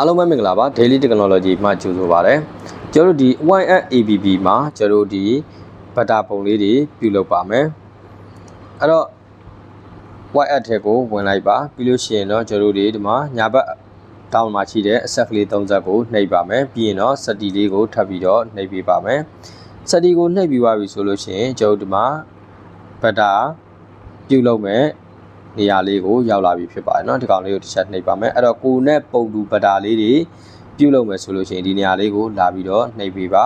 အားလုံးပဲမင်္ဂလာပါ Daily Technology မှာကြိုဆိုပါရစေကျွန်တော်တို့ဒီ YF ABB မှာကျွန်တော်တို့ဒီဘတ်တာပုံလေးတွေပြုလုပ်ပါမယ်အဲ့တော့ YF ထဲကိုဝင်လိုက်ပါပြီးလို့ရှိရင်တော့ကျွန်တော်တို့ဒီဒီမှာညာဘက်တောင်းမှာရှိတဲ့အဆက်ကလေး၃ဆက်ကိုနှိပ်ပါမယ်ပြီးရင်တော့စတီလေးကိုထပ်ပြီးတော့နှိပ်ပေးပါမယ်စတီကိုနှိပ်ပြီးသွားပြီဆိုလို့ရှိရင်ကျွန်တော်တို့ဒီမှာဘတ်တာပြုလုပ်မယ် နေရာလေးကိုရောက်လာပြီဖြစ်ပါတယ်เนาะဒီကောင်လေးကိုတစ်ချက်နှိပ်ပါမယ်အဲ့တော့ကိုနဲ့ပုံတူပတာလေးတွေပြုတ်လုပ်မယ်ဆိုလို့ရှိရင်ဒီနေရာလေးကိုလာပြီးတော့နှိပ်ပေးပါ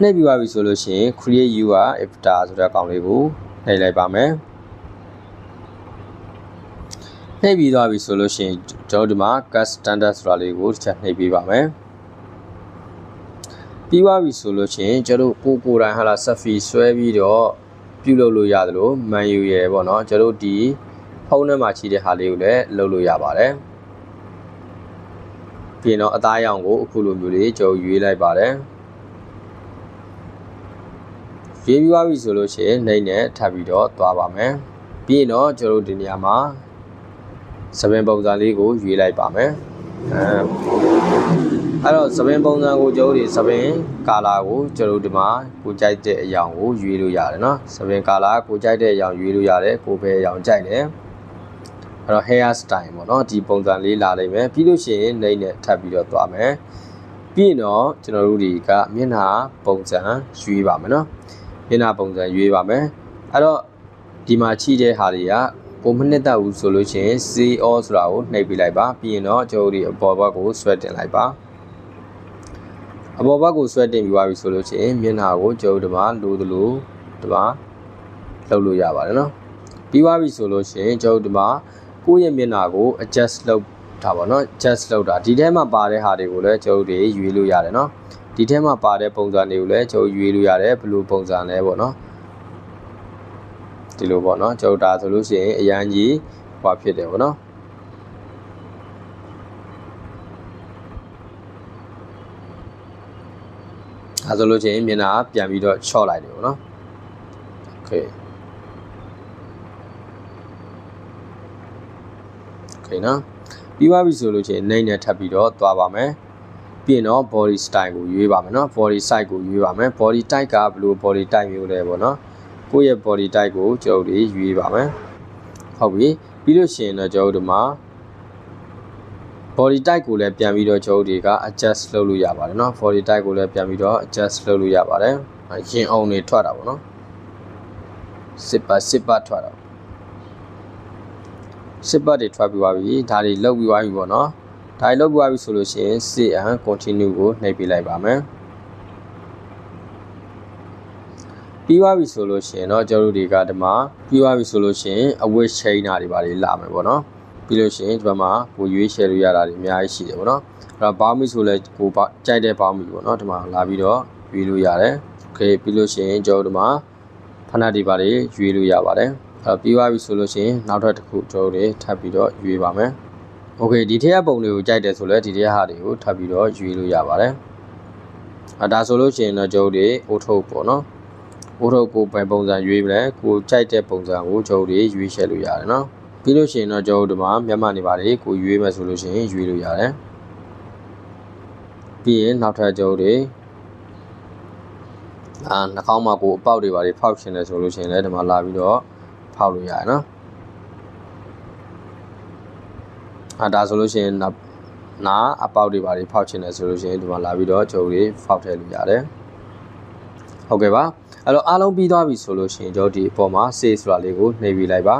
နှိပ်ပြီးပါပြီဆိုလို့ရှိရင် create UR avatar ဆိုတဲ့ကောင်လေးကိုနှိပ်လိုက်ပါမယ်နှိပ်ပြီးသွားပြီဆိုလို့ရှိရင်ကျွန်တော်ဒီမှာ cast standard ဆိုတာလေးကိုတစ်ချက်နှိပ်ပေးပါမယ် ပြီးသွားပြီဆိုလို့ရှိရင်ကျွန်တော်ကိုကိုယ်တိုင်ဟာလာ selfie ဆွဲပြီးတော့ပြုလုပ်လို့ရတယ်လို့ menu ရယ်ပေါ့နော်ကျွန်တော်ဒီဖုန်းထဲမှာရှိတဲ့ဟာလေးကိုလည်းလုပ်လို့ရပါတယ်ပြီးတော့အသားရောင်ကိုအခုလိုမျိုးလေးကျွန်တော်ရွေးလိုက်ပါတယ်ရွေးပြီးသွားပြီဆိုလို့ရှိရင်နှိမ့်နဲ့ထပ်ပြီးတော့သွားပါမယ်ပြီးရင်တော့ကျွန်တော်ဒီနေရာမှာစပင်ပုံစံလေးကိုရွေးလိုက်ပါမယ်အဲ အဲ့တော့သပင်ပုံစံကိုကျွန်တော်တို့သပင်ကာလာကိုကျွန်တော်တို့ဒီမှာကိုကြိုက်တဲ့အရာကိုရွေးလို့ရတယ်နော်သပင်ကာလာကိုကြိုက်တဲ့အရာရွေးလို့ရတယ်ကိုပဲအရာကြိုက်တယ်အဲ့တော့ hair style ပေါ့နော်ဒီပုံစံလေးလာနိုင်မယ်ပြီးလို့ရှိရင်နှိမ့်နဲ့ထပ်ပြီးတော့သွားမယ်ပြီးရင်တော့ကျွန်တော်တို့ဒီကမျက်နှာပုံစံရွေးပါမယ်နော်မျက်နှာပုံစံရွေးပါမယ်အဲ့တော့ဒီမှာချိတဲ့ဟာတွေကကိုမနှစ်သက်ဘူးဆိုလို့ရှိရင် C all ဆိုတာကိုနှိပ်ပြလိုက်ပါပြီးရင်တော့ကျွန်တော်တို့ဒီအပေါ်ဘက်ကိုဆွဲတင်လိုက်ပါ အပေါ်ဘက်ကိုဆွဲတင်ပြီးသွားပြီဆိုလို့ရှိရင်မျက်နှာကိုကျွန်တော်တို့ဒီမှာလိုသလိုဒီမှာလှုပ်လို့ရပါတယ်နော်ပြီးသွားပြီဆိုလို့ရှိရင်ကျွန်တော်တို့ဒီမှာကိုယ့်ရဲ့မျက်နှာကို adjust လုပ်တာပါနော် adjust လုပ်တာဒီထဲမှာပါတဲ့ဟာတွေကိုလည်းကျွန်တော်တို့ရွေးလို့ရတယ်နော်ဒီထဲမှာပါတဲ့ပုံစံတွေကိုလည်းကျွန်တော်ရွေးလို့ရတယ်ဘယ်လိုပုံစံလဲပေါ့နော်ဒီလိုပေါ့နော်ကျွန်တော်ဒါဆိုလို့ရှိရင်အရန်ကြီးဟွာဖြစ်တယ်ပေါ့နော် အဲဆိုလို့ရှိရင်မျက်နှာပြန်ပြီးတော့ချော့လိုက်တယ်ပေါ့နော်โอเคโอเคနော်ပြီးသွားပြီဆိုလို့ရှိရင်နှိမ့်နဲ့ထပ်ပြီးတော့သွားပါမယ်ပြီးရင်တော့ body style ကိုရွေးပါမယ်เนาะ body size ကိုရွေးပါမယ် body type ကဘယ်လို body type မျိုးလဲပေါ့เนาะကိုယ့်ရဲ့ body type ကိုကျွန်တော်တို့ရွေးပါမယ်ဟုတ်ပြီပြီးလို့ရှိရင်တော့ကျွန်တော်တို့ဒီမှာ body type ကိုလည်းပြန်ပြီးတော့ကျွန်တော်တို့တွေက adjust လုပ်လို့ရပါတယ်เนาะ body type ကိုလည်းပြန်ပြီးတော့ adjust လုပ်လို့ရပါတယ်ရင်အောင်တွေထွက်တာပေါ့เนาะစစ်ပတ်စစ်ပတ်ထွက်တာစစ်ပတ်တွေထွက်ပြီးသွားပြီဒါတွေလုတ်ပြီးသွားပြီပေါ့เนาะဒါတွေလုတ်ပြီးသွားပြီဆိုလို့ရှိရင် sit and continue ကိုနှိပ်ပေးလိုက်ပါမယ်ပြီးသွားပြီဆိုလို့ရှိရင်တော့ကျွန်တော်တို့တွေကဒီမှာပြီးသွားပြီဆိုလို့ရှိရင်အဝတ်ချိန်တာတွေပါလေလာမယ်ပေါ့နော် ပြီးလို့ရှိရင်ဒီဘက်မှာကိုရွေးရှယ်လို့ရတာတွေအများကြီးရှိတယ်ပေါ့နော်အဲ့တော့ဘောင်းမီဆိုလဲကိုကြိုက်တဲ့ဘောင်းမီပေါ့နော်ဒီမှာလာပြီးတော့ရွေးလို့ရတယ်โอเคပြီးလို့ရှိရင်ကျွန်တော်တို့ဒီမှာဖနက်တွေပါလေရွေးလို့ရပါတယ်အဲ့ပြီးသွားပြီဆိုလို့ရှိရင်နောက်ထပ်တစ်ခုကျွန်တော်တို့ထပ်ပြီးတော့ရွေးပါမယ်โอเคဒီထက်ကပုံတွေကိုကြိုက်တယ်ဆိုလဲဒီထက်ဟာတွေကိုထပ်ပြီးတော့ရွေးလို့ရပါတယ်အဲဒါဆိုလို့ရှိရင်တော့ကျွန်တော်တို့အိုးထုတ်ပေါ့နော်ကိုတို့ကိုဘယ်ပုံစံရွေးမလဲကိုကြိုက်တဲ့ပုံစံကိုကျွန်တော်တို့ရွေးချယ်လို့ရတယ်နော် ပြီးလို့ရှိရင်တော့ကျွန်တော်တို့ဒီမှာမျက်မှန်နေပါလေကိုရွေးမယ်ဆိုလို့ရှိရင်ရွေးလို့ရတယ်ပြီးရင်နောက်ထပ်ကျွန်တော်တို့အာနှာခေါင်းမှာကိုအပေါက်တွေပါလေဖောက်ရှင်တယ်ဆိုလို့ရှိရင်လည်းဒီမှာလာပြီးတော့ဖောက်လို့ရတယ်နော်အာဒါဆိုလို့ရှိရင်နာအပေါက်တွေပါလေဖောက်ရှင်တယ်ဆိုလို့ရှိရင်ဒီမှာလာပြီးတော့ကျွန်တော်တို့ဖောက်ထည့်လို့ရတယ်ဟုတ်ကဲ့ပါအဲ့တော့အားလုံးပြီးသွားပြီဆိုလို့ရှိရင်ကျွန်တော်ဒီအပေါ်မှာ save ဆိုတာလေးကိုနှိပ်ပြီးလိုက်ပါ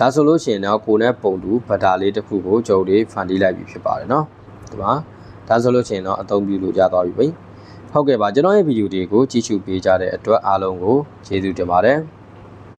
ဒါဆိုလို့ရှိရင်တော့ကိုနဲ့ပုံတူဗတာလေးတစ်ခုကိုကျွန်တော်တို့ဖန်တီးလိုက်ပြီဖြစ်ပါတယ်เนาะဒီမှာဒါဆိုလို့ရှိရင်တော့အသုံးပြုလို့ရသွားပြီပဲဟုတ်ကဲ့ပါကျွန်တော်ရဲ့ဗီဒီယိုတွေကိုကြည့်ရှုပေးကြတဲ့အတွက်အားလုံးကိုကျေးဇူးတင်ပါတယ်